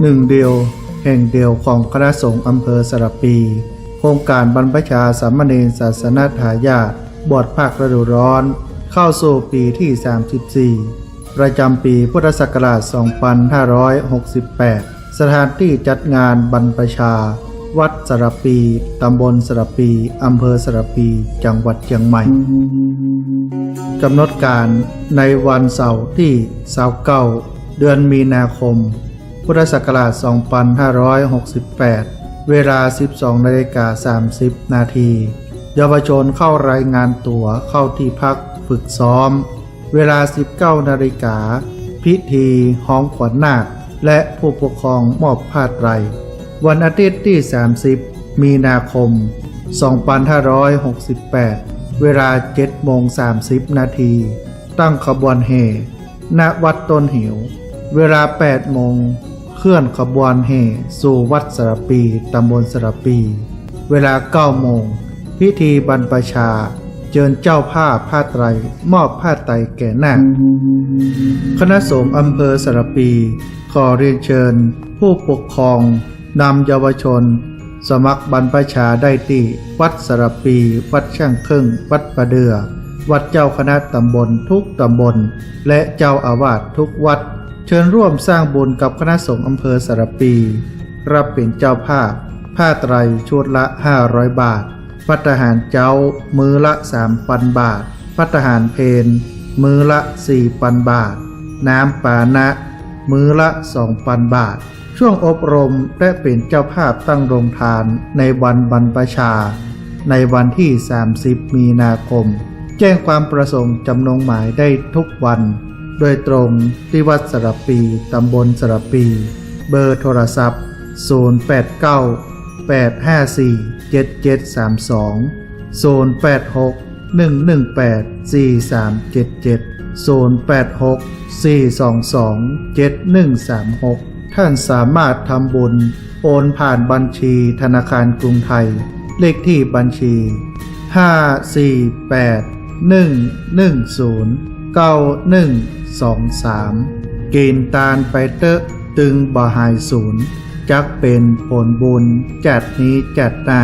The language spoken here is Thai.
หนึ่งเดียวแห่งเดียวของคณะสงฆ์อำเภอสระปี โครงการบรรพชาสามเณรศาสนาทายาทบวชภาคฤดูร้อน เข้าสู่ปีที่ 34 ประจำปีพุทธศักราช 2568 สถานที่จัดงานบรรพชา วัดสระปี ตำบลสระปีอำเภอสระปี จังหวัดเชียงใหม่กำหนดการในวันเสาร์ที่29 เดือนมีนาคม พุทธศักราช 2568 เวลา 12นาฬิกา30 นาที เยาวชนเข้ารายงานตัวเข้าที่พักฝึกซ้อม เวลา 19นาฬิกา พิธีห้องขวัญนาค และผู้ปกครองมอบผ้าไตร วันอาทิตย์ที่ 30 มีนาคม 2568 เวลา7โมง30 นาที ตั้งขบวนแห่ณวัดต้นหิว เวลา 8 โมง เคลื่อนขบวนแห่สู่วัดสระปี ตำบลสระปี เวลา 9 โมง พิธีบรรพชา เจิญเจ้าผ้าผ้าไตร มอบผ้าไตรแก่นาคคณะสงฆ์อำเภอสระปี ขอเรียนเชิญ ผู้ปกครองนำเยาวชน สมัครบรรพชาได้ที่วัดสระปี วัดช่างครึ่ง วัดประเดือ วัดเจ้าคณะตำบลทุกตำบล และเจ้าอาวาสทุกวัด เชิญร่วมสร้างบุญกับคณะสงฆ์อำเภอสระปี รับเป็นเจ้าภาพ ผ้าไตรชุดละ 500 บาท พัฒหารเจ้า มือละ 3,000 บาท พัฒหารเพนมือละ 4,000 บาท น้ำปานะ มือละ 2,000 บาท ช่วงอบรมและเป็นเจ้าภาพตั้งโรงทานในวันบรรพชา ในวันที่ 30 มีนาคม แจ้งความประสงค์จำนงหมายได้ทุกวัน โดยตรงที่วัดสระปี ตำบลสระปี เบอร์โทรศัพท์ 089 854 7732 086 118 4377 086 422 7136 ท่านสามารถทำบุญ โอนผ่านบัญชีธนาคารกรุงไทย เลขที่บัญชี 548 110 เกณฑ์ตาลไปเตอะตึงบาหายศูนย์จักเป็นผลบุญจัดนี้จัดหน้า